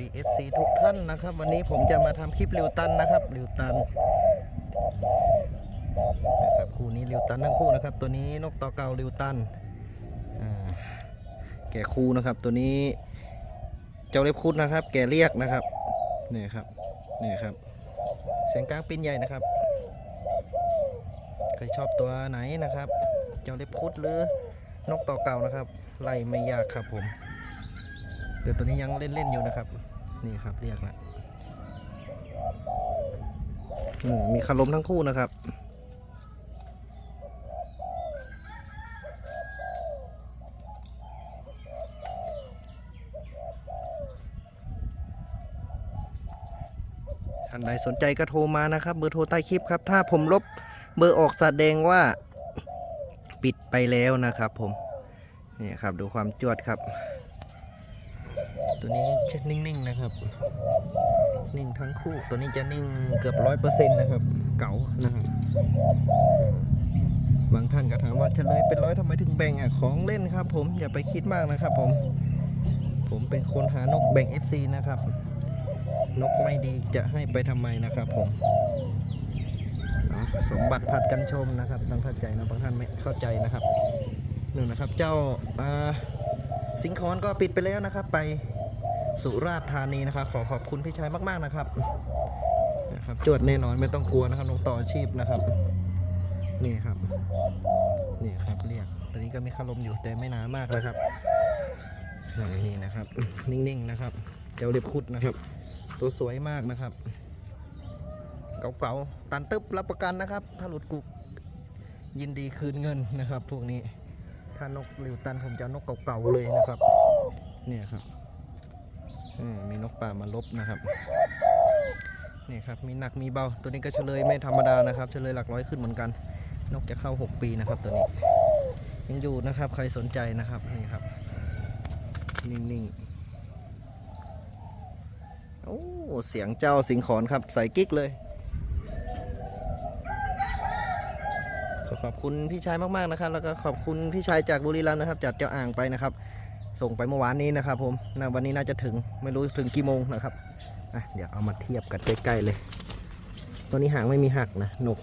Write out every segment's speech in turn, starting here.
ดี FC ทุกท่านนะครับ วันนี้ผมจะมาทำคลิปริวตันนะครับริวตันนะครับคู่นี้ริวตันทั้งคู่นะครับ ตัวนี้นกต่อเก่าริวตันแก่คู่นะครับ ตัวนี้เจ้าเล็บคุดนะครับ แก่เรียกนะครับนี่ครับนี่ครับ เสียงกลางปินใหญ่นะครับใครชอบตัวไหนนะครับ เจ้าเล็บคุดหรือนกต่อเก่านะครับไล่ไม่ยากครับผมเดี๋ยวตัวนี้ยังเล่นๆอยู่นะครับ นี่ครับเรียกละมมีคารมทั้งคู่นะครับท่านใดสนใจก็โทรมานะครับ เบอร์โทรใต้คลิปครับ ถ้าผมลบเบอร์ออกแสดงว่าปิดไปแล้วนะครับผม นี่ครับดูความจวดครับ ตัวนี้จะนิ่งๆนะครับ นิ่งทั้งคู่ ตัวนี้จะนิ่งเกือบร้อยเปอร์เซ็นต์นะครับ เก๋านะครับบางท่านก็ถามว่าเฉลยเป็นร้อยทำไมถึงแบ่งอะของเล่นครับ ผมอย่าไปคิดมากนะครับ ผม ผมเป็นคนหานกแบ่ง FC นะครับ นกไม่ดีจะให้ไปทำไมนะครับ ผมสมบัติผัดกันชมนะครับต้องเข้าใจนะบางท่านไม่เข้าใจนะครับหนึ่งนะครับ เจ้าอ่าสิงคอนก็ปิดไปแล้วนะครับไป สุราษฎร์ธานีนะครับ ขอขอบคุณพี่ชายมากๆนะครับนะครับ จวดแน่นอนไม่ต้องกลัวนะครับน้องต่ออาชีพนะครับ นี่ครับนี่ครับเรียกตอนนี้ก็มีคารมอยู่แต่ไม่หนามากเลยครับนี่นะครับ นิ่งๆนะครับเจ้าเล็บคุดนะครับ ตัวสวยมากนะครับเก่าๆตันตึ๊บรับประกันนะครับ ถ้าหลุดกุกยินดีคืนเงินนะครับ พวกนี้ถ้านกริวตันผมจะนกเก่าๆเลยนะครับ เนี่ยครับ มีนกป่ามาลบนะครับนี่ครับมีหนักมีเบาตัวนี้ก็เฉลยไม่ธรรมดานะครับเฉลยหลักร้อยขึ้นเหมือนกัน นกจะเข้า 6 ปีนะครับตัวนี้ ยังอยู่นะครับใครสนใจนะครับนี่ครับ นิ่งๆโอ้เสียงเจ้าสิงขอนครับใส่กิ๊กเลยขอขอบคุณพี่ชายมากๆนะครับ แล้วก็ขอบคุณพี่ชายจากบุรีรัมย์นะครับ จัดเจ้าอ่างไปนะครับ ส่งไปเมื่อวานนี้นะครับผมนะวันนี้น่าจะถึงไม่รู้ถึงกี่โมงนะครับอะเดี๋ยวเอามาเทียบกันใกล้ๆเลย ตัวนี้หางไม่มีหักนะหนุก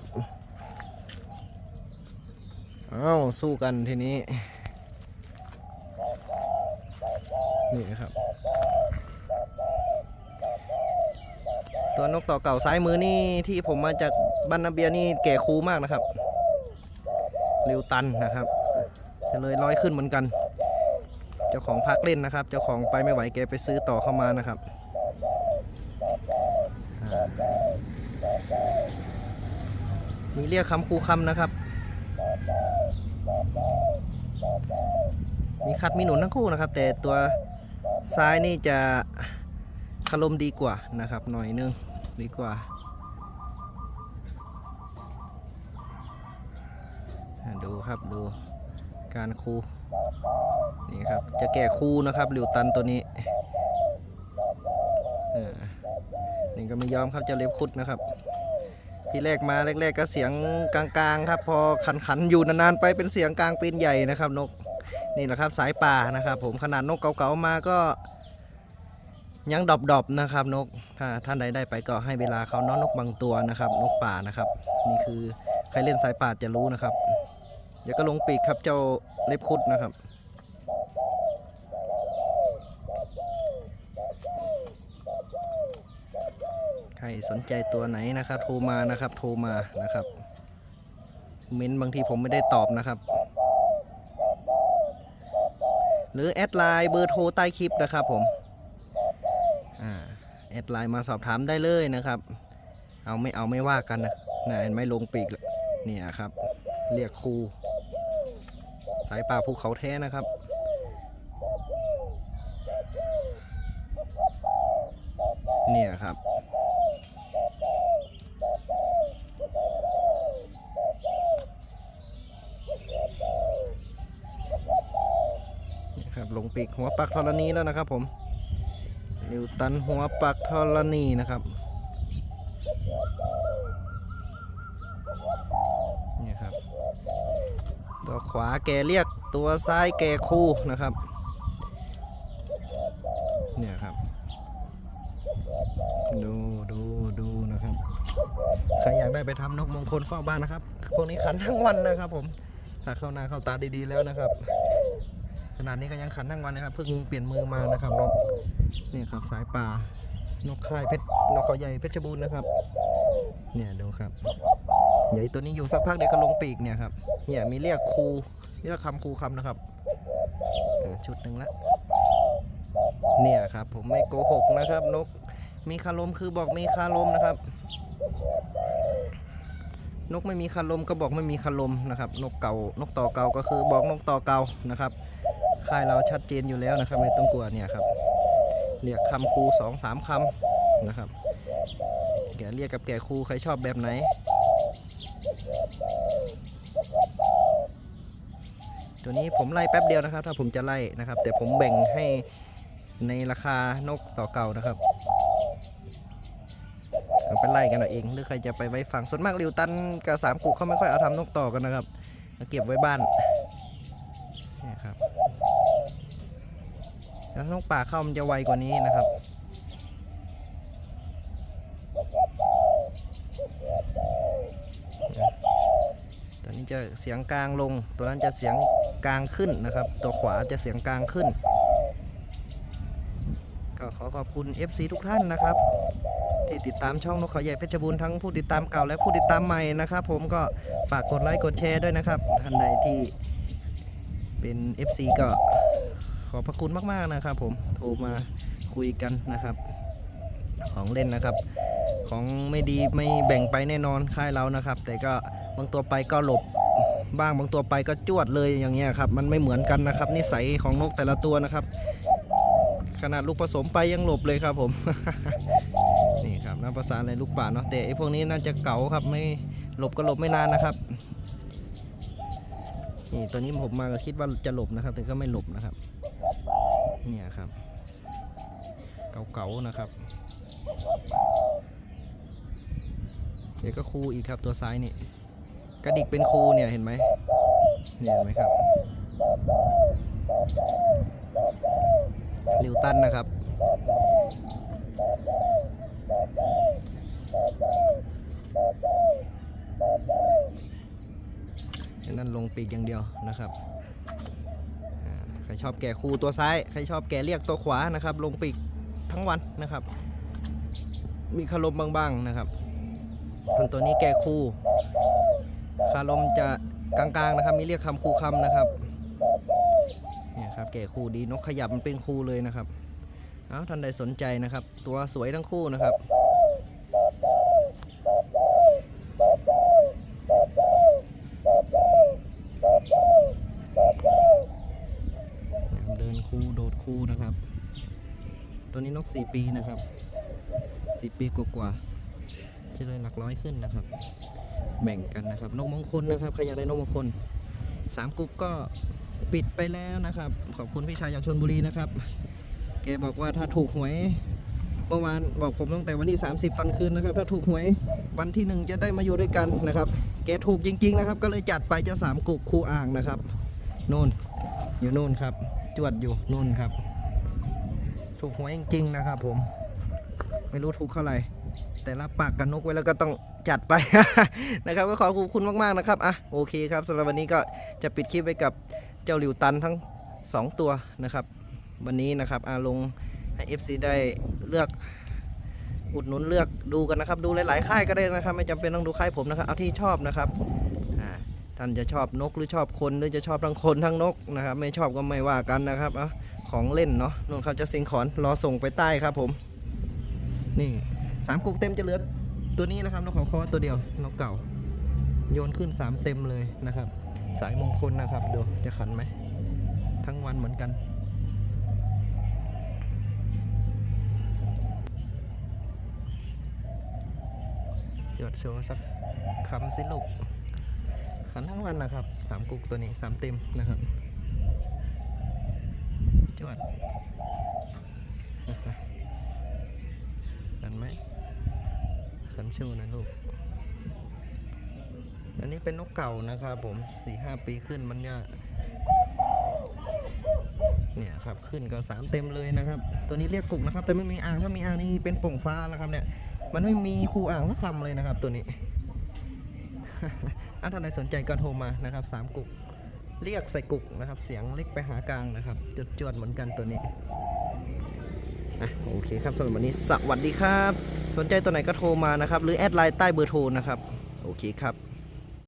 อ้าวสู้กันทีนี้นี่นะครับ ตัวนกต่อเก่าซ้ายมือนี่ที่ผมมาจากบ้านนาเบียนี่แก่คูมากนะครับริวตันนะครับ จะเลยร้อยขึ้นเหมือนกัน เจ้าของพักเล่นนะครับ เจ้าของไปไม่ไหวแกไปซื้อต่อเข้ามานะครับมีเรียกคำคูคำนะครับ มีคัดมีหนุนทั้งคู่นะครับ แต่ตัวซ้ายนี่จะคารมดีกว่านะครับ หน่อยนึงดีกว่าดูครับดู การคู นี่ครับ จะแก่คูนะครับหลิวตันตัวนี้นี่ก็ไม่ยอมครับจะเล็บคุดนะครับ ที่แรกมาแรก ๆ ก็เสียงกลางๆครับ พอขันๆอยู่นานๆไปเป็นเสียงกลางปีนใหญ่นะครับ นกนี่แหละครับสายป่านะครับ ผมขนาดนกเก่าๆมาก็ยังดอบๆนะครับ นกถ้าท่านใดได้ไปก็ให้เวลาเขาเน้องนกบางตัวนะครับ นกป่านะครับ นี่คือใครเล่นสายป่าจะรู้นะครับ เดี๋ยวก็ลงปีกครับเจ้าเล็บคุดนะครับ ใครสนใจตัวไหนนะครับ โทรมานะครับ โทรมานะครับเม้นบางทีผมไม่ได้ตอบนะครับ หรือแอดไลน์เบอร์โทรใต้คลิปนะครับผมอ่าแอดไลน์มาสอบถามได้เลยนะครับ เอาไม่เอาไม่ว่ากันนะนะเห็นไม่ลงปีกเนี่ยครับ เรียกครู สายป่าภูเขาแท้นะครับ เนี่ยครับนี่ครับลงปีกหัวปักธรณีแล้วนะครับผมนิวตันหัวปักธรณีนะครับ ตัวขวาแกเรียกตัวซ้ายแกคู่นะครับเนี่ยครับ ดูดูดูนะครับ ใครอยากได้ไปทำนกมงคลเฝ้าบ้านนะครับ พวกนี้ขันทั้งวันนะครับ ผมถ้าเข้าหน้าเข้าตาดีๆแล้วนะครับ ขนาดนี้ก็ยังขันทั้งวันนะครับ เพิ่งเปลี่ยนมือมานะครับนกนี่ครับสายป่านกค่ายเพชรนกเขาใหญ่เพชรบูรณ์นะครับ เนี่ยดูครับ ใหญ่ตัวนี้อยู่สักพักเดี๋ยวก็ลงปีกเนี่ยครับ เนี่ยมีเรียกครูเรียกคำครูคำนะครับชุดหนึ่งละ เนี่ยครับ ผมไม่โกหกนะครับ นก มีคารมคือบอกมีคารมนะครับ นกไม่มีคารมก็บอกไม่มีคารมนะครับ นกเก่านกต่อเก่าก็คือบอกนกต่อเก่านะครับค่ายเราชัดเจนอยู่แล้วนะครับ ไม่ต้องกลัวเนี่ยครับเรียกคำครูสองสามคำนะครับแกเรียกกับแกครูใครชอบแบบไหน ตัวนี้ผมไล่แป๊บเดียวนะครับ ถ้าผมจะไล่นะครับ แต่ผมแบ่งให้ในราคานกต่อเก่านะครับเอาไปไล่กันเอาเองหรือใครจะไปไว้ฟังส่วนมากริวตันกับสามกุกเขาไม่ค่อยเอาทำนกต่อกันนะครับเอาเก็บไว้บ้านนี่ครับแล้วนกป่าเข้ามันจะไวกว่านี้นะครับ ตัวนี้ จะเสียงกลางลง ตัวนั้นจะเสียงกลางขึ้นนะครับ ตัวขวาจะเสียงกลางขึ้น ก็ขอขอบคุณ FC ทุกท่านนะครับ ที่ติดตามช่องนกเขาใหญ่เพชรบูรณ์ทั้งผู้ติดตามเก่าและผู้ติดตามใหม่นะครับ ผมก็ฝากกดไลค์กดแชร์ด้วยนะครับท่านใดที่เป็น FC ก็ขอบพระคุณมากๆนะครับผมโทรมาคุยกันนะครับ ของเล่นนะครับของไม่ดีไม่แบ่งไปแน่นอนค่ายเรานะครับ แต่ก็บางตัวไปก็หลบ บ้างบางตัวไปก็จวดเลยอย่างเงี้ยครับ มันไม่เหมือนกันนะครับ นิสัยของนกแต่ละตัวนะครับ ขนาดลูกผสมไปยังหลบเลยครับผม นี่ครับน้ำประสานอะไรลูกป่าเนาะแต่ไอ้พวกนี้น่าจะเก๋าครับไม่หลบก็หลบไม่นานนะครับนี่ตัวนี้ผมมาก็คิดว่าจะหลบนะครับ แต่ก็ไม่หลบนะครับ เนี่ยครับ เก๋าๆนะครับเดี๋ยวก็คูอีกครับตัวซ้ายนี่ กระดิกเป็นคูเนี่ยเห็นไหมเนี่ยเห็นไหมครับลิวตันนะครับนนั้นลงปีกอย่างเดียวนะครับใครชอบแก่คูตัวซ้าย ใครชอบแก่เรียกตัวขวานะครับ ลงปีกทั้งวันนะครับ มีคารมบางๆนะครับส่วนตัวนี้แก่คู คารมจะกลางๆนะครับ มีเรียกคำคูคำนะครับเนี่ยครับแก่คู่ดีนกขยับมันเป็นคู่เลยนะครับเอาท่านใดสนใจนะครับ ตัวสวยทั้งคู่นะครับเดินคูโดดคูนะครับ ตัวนี้นกสี่ปีนะครับสี่ปีกว่าๆจะเลยหลักร้อยขึ้นนะครับ แบ่งกันนะครับ นกมงคลนะครับใครอยากได้นกมงคลสามกลุ่มก็ปิดไปแล้วนะครับ ขอบคุณพี่ชายจากชนบุรีนะครับ แกบอกว่าถ้าถูกหวยเมื่อวานบอกผมตั้งแต่วันที่ 30ฟันคืนนะครับ ถ้าถูกหวยวันที่หนึ่งจะได้มาอยู่ด้วยกันนะครับ แกถูกจริง ๆ นะครับ ก็เลยจัดไปจะสามกุกคูอ่างนะครับนู่นอยู่นู่นครับ จวดอยู่นู่นครับ ถูกหวยจริงๆนะครับ ผม ไม่รู้ถูกเท่าไหร่แต่รับปากกันนกไว้แล้วก็ต้อง จัดไปนะครับก็ขอขอบคุณมากๆนะครับอะโอเคครับสำหรับวันนี้ก็จะปิดคลิปไว้กับเจ้าหลิวตันทั้ง 2 ตัวนะครับ วันนี้นะครับอาลงให้ FC ได้เลือกอุดหนุนเลือกดูกันนะครับ ดูหลายๆค่ายก็ได้นะครับ ไม่จำเป็นต้องดูค่ายผมนะครับ เอาที่ชอบนะครับอ่าท่านจะชอบนกหรือชอบคนหรือจะชอบทั้งคนทั้งนกนะครับ ไม่ชอบก็ไม่ว่ากันนะครับอของเล่นเนาะนู่นเขาจะสิงขอนรอส่งไปใต้ครับผม นี่สามกุกเต็มจะเหลือ ตัวนี้นะครับนกเขาคอตัวเดียวนกเก่า โยนขึ้นสามเต็มเลยนะครับ สายมงคลนะครับดูจะขันไหม ทั้งวันเหมือนกันโชว์สักคำสิลูกขันทั้งวันนะครับสามกุกตัวนี้สามเต็มนะครับจวดขันไหม ขันชว์นะลูก อันนี้เป็นนกเก่านะครับผมสี่ห้าปีขึ้นมันจะเนี่ยครับขึ้นก็สามเต็มเลยนะครับ ตัวนี้เรียกกุกนะครับ แต่ไม่มีอ่างถ้ามีอ่างนี่เป็นป่งฟ้าแล้วครับเนี่ย มันไม่มีคูอ่างสักคำเลยนะครับ ตัวนี้ถ้าท่านใดสนใจก็โทรมานะครับสามกุกเรียกใส่กุกนะครับ เสียงเล็กไปหากลางนะครับจดจวดเหมือนกันตัวนี้ นะโอเคครับสำหรับวันนี้สวัสดีครับ สนใจตัวไหนก็โทรมานะครับ หรือแอดไลน์ใต้เบอร์โทรนะครับ โอเคครับ